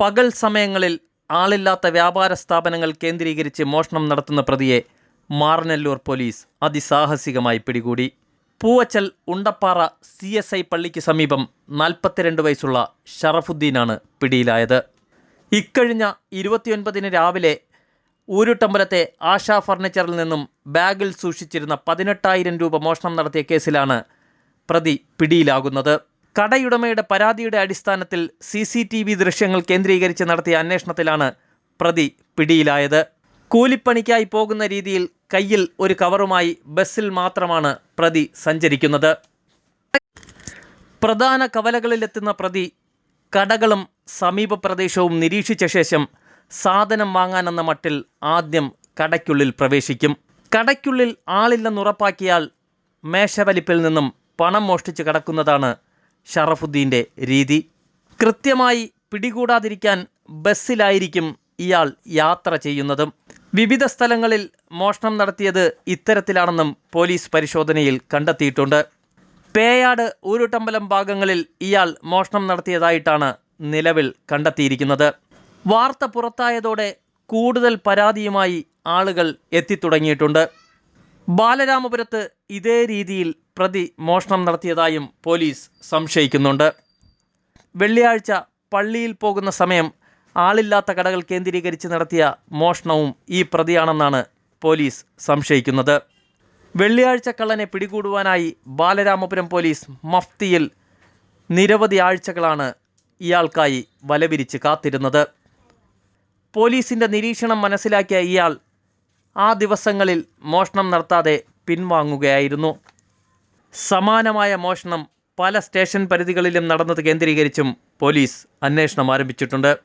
പകൽ സമയങ്ങളിൽ ആളില്ലാത്ത വ്യാപാര സ്ഥാപനങ്ങൾ കേന്ദ്രീകരിച്ച് മോഷണം നടത്തുന്ന പ്രതിയെ മാറനല്ലൂർ പോലീസ് അതിസാഹസികമായി പിടികൂടി. Poovachal Undappara C S I പള്ളിക്ക് സമീപം നാൽപ്പത്തിരണ്ട് വയസ്സുള്ള ഷറഫുദ്ദീനാണ് പിടിയിലായത്. ഇക്കഴിഞ്ഞ ഇരുപത്തിയൊൻപതിന് രാവിലെ ഊരുട്ടമ്പലത്തെ ആശാ ഫർണിച്ചറിൽ നിന്നും ബാഗിൽ സൂക്ഷിച്ചിരുന്ന പതിനെട്ടായിരം രൂപ മോഷണം നടത്തിയ കേസിലാണ് പ്രതി പിടിയിലാകുന്നത്. കടയുടമയുടെ പരാതിയുടെ അടിസ്ഥാനത്തിൽ സി സി ടി വി ദൃശ്യങ്ങൾ കേന്ദ്രീകരിച്ച് നടത്തിയ അന്വേഷണത്തിലാണ് പ്രതി പിടിയിലായത്. കൂലിപ്പണിക്കായി പോകുന്ന രീതിയിൽ കയ്യിൽ ഒരു കവറുമായി ബസ്സിൽ മാത്രമാണ് പ്രതി സഞ്ചരിക്കുന്നത്. പ്രധാന കവലകളിലെത്തുന്ന പ്രതി കടകളും സമീപ പ്രദേശവും നിരീക്ഷിച്ച ശേഷം സാധനം വാങ്ങാനെന്ന മട്ടിൽ ആദ്യം കടയ്ക്കുള്ളിൽ പ്രവേശിക്കും. കടയ്ക്കുള്ളിൽ ആളില്ലെന്നുറപ്പാക്കിയാൽ മേശവലിപ്പിൽ നിന്നും പണം മോഷ്ടിച്ച് കടക്കുന്നതാണ് ഷറഫുദ്ദീന്റെ രീതി. കൃത്യമായി പിടികൂടാതിരിക്കാൻ ബസ്സിലായിരിക്കും ഇയാൾ യാത്ര ചെയ്യുന്നതും. വിവിധ സ്ഥലങ്ങളിൽ മോഷണം നടത്തിയത് ഇത്തരത്തിലാണെന്നും പോലീസ് പരിശോധനയിൽ കണ്ടെത്തിയിട്ടുണ്ട്. പേയാട് ഊരുട്ടമ്പലം ഭാഗങ്ങളിൽ ഇയാൾ മോഷണം നടത്തിയതായിട്ടാണ് നിലവിൽ കണ്ടെത്തിയിരിക്കുന്നത്. വാർത്ത പുറത്തായതോടെ കൂടുതൽ പരാതിയുമായി ആളുകൾ എത്തിത്തുടങ്ങിയിട്ടുണ്ട്. ബാലരാമപുരത്ത് ഇതേ രീതിയിൽ പ്രതി മോഷണം നടത്തിയതായും പോലീസ് സംശയിക്കുന്നുണ്ട്. വെള്ളിയാഴ്ച പള്ളിയിൽ പോകുന്ന സമയം ആളില്ലാത്ത കടകൾ കേന്ദ്രീകരിച്ച് നടത്തിയ മോഷണവും ഈ പ്രതിയാണെന്നാണ് പോലീസ് സംശയിക്കുന്നത്. വെള്ളിയാഴ്ച കള്ളനെ പിടികൂടുവാനായി ബാലരാമപുരം പോലീസ് മഫ്തിയിൽ നിരവധി ആഴ്ചകളാണ് ഇയാൾക്കായി വലവിരിച്ച് കാത്തിരുന്നത്. പോലീസിന്റെ നിരീക്ഷണം മനസ്സിലാക്കിയ ഇയാൾ ആ ദിവസങ്ങളിൽ മോഷണം നടത്താതെ പിൻവാങ്ങുകയായിരുന്നു. സമാനമായ മോഷണം പല സ്റ്റേഷൻ പരിധികളിലും നടന്നത് കേന്ദ്രീകരിച്ചും പോലീസ് അന്വേഷണം ആരംഭിച്ചിട്ടുണ്ട്.